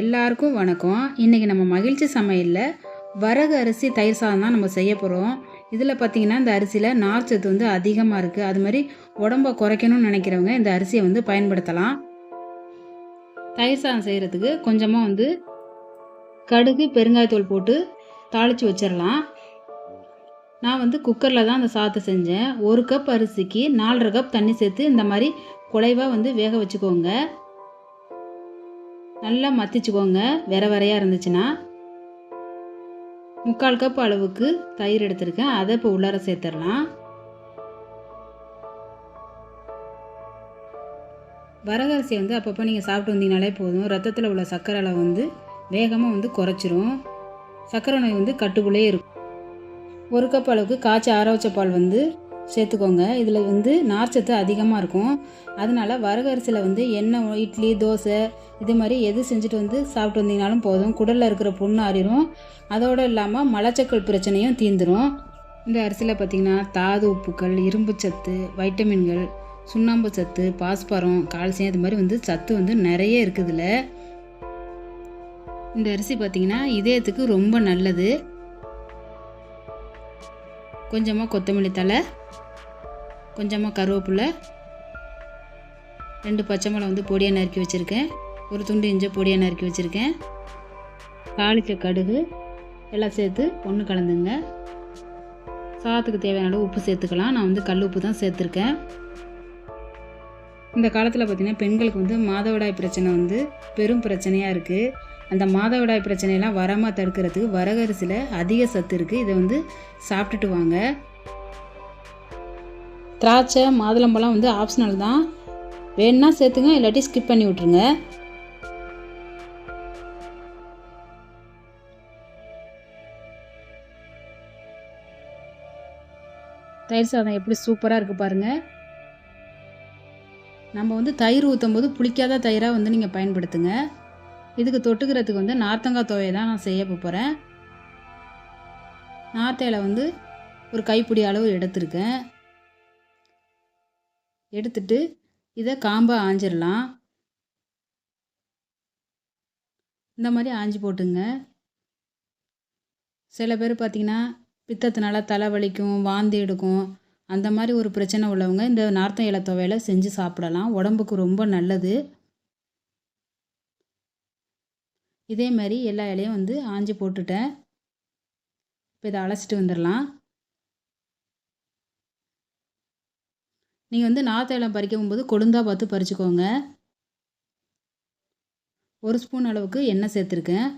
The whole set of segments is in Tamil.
எல்லாருக்கும் வணக்கம். இன்றைக்கி நம்ம மகிழ்ச்சி சமையலில் வரகு அரிசி தயிர் சாதம் தான் நம்ம செய்ய போகிறோம் இதில் பார்த்திங்கன்னா இந்த அரிசியில் நார்ச்சத்து வந்து அதிகமாக இருக்குது அது மாதிரி உடம்ப குறைக்கணும்னு நினைக்கிறவங்க இந்த அரிசியை வந்து பயன்படுத்தலாம். தயிர் சாதம் செய்கிறதுக்கு கொஞ்சமாக வந்து கடுகு பெருங்காயத்தூள் போட்டு தாளித்து வச்சிடலாம். நான் வந்து குக்கரில் தான் அந்த சாதத்தை செஞ்சேன். ஒரு கப் அரிசிக்கு நாலரை கப் தண்ணி சேர்த்து இந்த மாதிரி குலைவாக வந்து வேக வச்சுக்கோங்க. நல்லா மத்திச்சுக்கோங்க. வெற வரையாக இருந்துச்சுன்னா. முக்கால் கப் அளவுக்கு தயிர் எடுத்திருக்கேன். அதை இப்போ உள்ளார சேர்த்துடலாம். வரகரிசி வந்து அப்பப்போ நீங்கள் சாப்பிட்டு வந்தீங்கனாலே போதும். ரத்தத்தில் உள்ள சர்க்கரை அளவு வந்து வேகமாக வந்து குறைச்சிரும். சர்க்கரை நோய் வந்து கட்டுக்குள்ளே இருக்கும். ஒரு கப் அளவுக்கு காய்ச்சி ஆற வச்ச பால் வந்து சேர்த்துக்கோங்க. இதில் வந்து நார்ச்சத்து அதிகமாக இருக்கும். அதனால் வரகரிசியில் வந்து எண்ணெய் இட்லி தோசை இது மாதிரி எது செஞ்சுட்டு வந்து சாப்பிட்டு வந்தீங்கனாலும் போதும். குடலில் இருக்கிற புண்ணு ஆறிடும் அதோடு இல்லாமல் மலச்சக்கல் பிரச்சனையும் தீந்துடும் இந்த அரிசியில் பார்த்திங்கன்னா தாது உப்புக்கள் இரும்பு சத்து வைட்டமின்கள் சுண்ணாம்பு சத்து பாஸ்பரம் கால்சியம் இது மாதிரி வந்து சத்து வந்து நிறைய இருக்குதுல இந்த அரிசி பார்த்திங்கன்னா இதயத்துக்கு ரொம்ப நல்லது. கொஞ்சமாக கொத்தமல்லி தலை கொஞ்சமாக கருவேப்பிலை ரெண்டு பச்சை மிளகா வந்து பொடியாக நறுக்கி வச்சுருக்கேன். ஒரு துண்டு இஞ்சி பொடியாக நறுக்கி வச்சுருக்கேன். தாளித்த கடுகு எல்லாம் சேர்த்து ஒன்று கலந்துங்க. சாதத்துக்கு தேவையான அளவு உப்பு சேர்த்துக்கலாம். நான் வந்து கல் உப்பு தான் சேர்த்துருக்கேன். இந்த காலத்தில் பார்த்திங்கன்னா பெண்களுக்கு வந்து மாதவிடாய் பிரச்சனை வந்து பெரும் பிரச்சனையாக இருக்குது அந்த மாதவிடாய் பிரச்சனையெல்லாம் வராமல் தடுக்கிறதுக்கு வரகரிசியில் அதிக சத்து இருக்குது இதை வந்து சாப்பிட்டுட்டு வாங்க. திராட்சை மாதுளம்பழம் வந்து ஆப்ஷனல் தான். வேணுன்னா சேர்த்துங்க இல்லாட்டி ஸ்கிப் பண்ணி விட்ருங்க தயிர் சாதம் எப்படி சூப்பராக இருக்குது பாருங்கள் நம்ம வந்து தயிர் ஊற்றும் போது புளிக்காத தயிராக வந்து நீங்கள் பயன்படுத்துங்க. இதுக்கு தொட்டுக்கிறதுக்கு வந்து நார்த்தங்காய் துவையை தான் நான் செய்ய போகிறேன் நார்த்தையில வந்து ஒரு கைப்பிடி அளவு எடுத்திருக்கேன். எடுத்துட்டு இதை காம்பை ஆஞ்சிடலாம் இந்த மாதிரி ஆஞ்சி போட்டுங்க. சில பேர் பார்த்திங்கன்னா பித்தத்தினால தலை வலிக்கும் வாந்தி எடுக்கும் அந்த மாதிரி ஒரு பிரச்சனை உள்ளவங்க இந்த நார்த்தம் இலை துவையில செஞ்சு சாப்பிடலாம். உடம்புக்கு ரொம்ப நல்லது. இதே மாதிரி எல்லா இலையும் வந்து ஆஞ்சி போட்டுட்டேன். இப்போ இதை அலசிட்டு வந்துடலாம். நீங்கள் வந்து நார்த்த பறிக்கும் போது கொழுந்தாக பார்த்து பறிச்சுக்கோங்க. ஒரு ஸ்பூன் அளவுக்கு எண்ணெய் சேர்த்துருக்கேன்.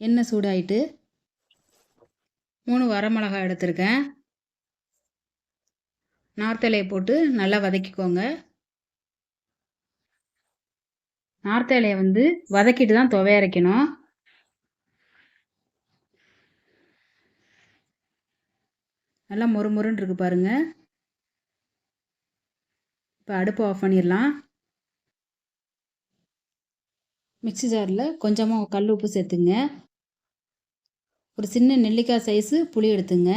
எண்ணெய் சூடாயிட்டு மூணு வரமிளகாய் எடுத்திருக்கேன். நார்த்தலையை போட்டு நல்லா வதக்கிக்கோங்க. நார்த்தலையை வந்து வதக்கிட்டு தான் துவையரைக்கணும் நல்லா மொறு மொறுன்னு இருக்கு பாருங்க. இப்போ அடுப்பு ஆஃப் பண்ணிடலாம். மிக்சி ஜாரில் கொஞ்சமாக கல் உப்பு சேர்த்துங்க. ஒரு சின்ன நெல்லிக்காய் சைஸு புளி எடுத்துங்க.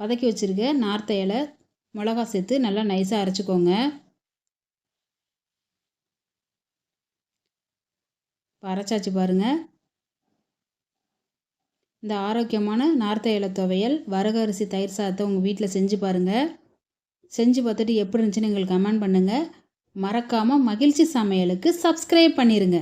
வதக்கி வச்சுருக்க நார்த்த இலை மிளகா சேர்த்து நல்லா நைஸாக அரைச்சிக்கோங்க. இப்போ அரைச்சாச்சு பாருங்கள் இந்த ஆரோக்கியமான நார்த்த இலை துவையல் வரகு அரிசி தயிர் சாதத்தை உங்கள் வீட்டில் செஞ்சு பாருங்கள் செஞ்சு பார்த்துட்டு எப்படி இருந்துச்சுன்னு எங்களுக்கு கமெண்ட் பண்ணுங்கள் மறக்காமல் மகிழ்ச்சி சமையலுக்கு சப்ஸ்கிரைப் பண்ணிடுங்க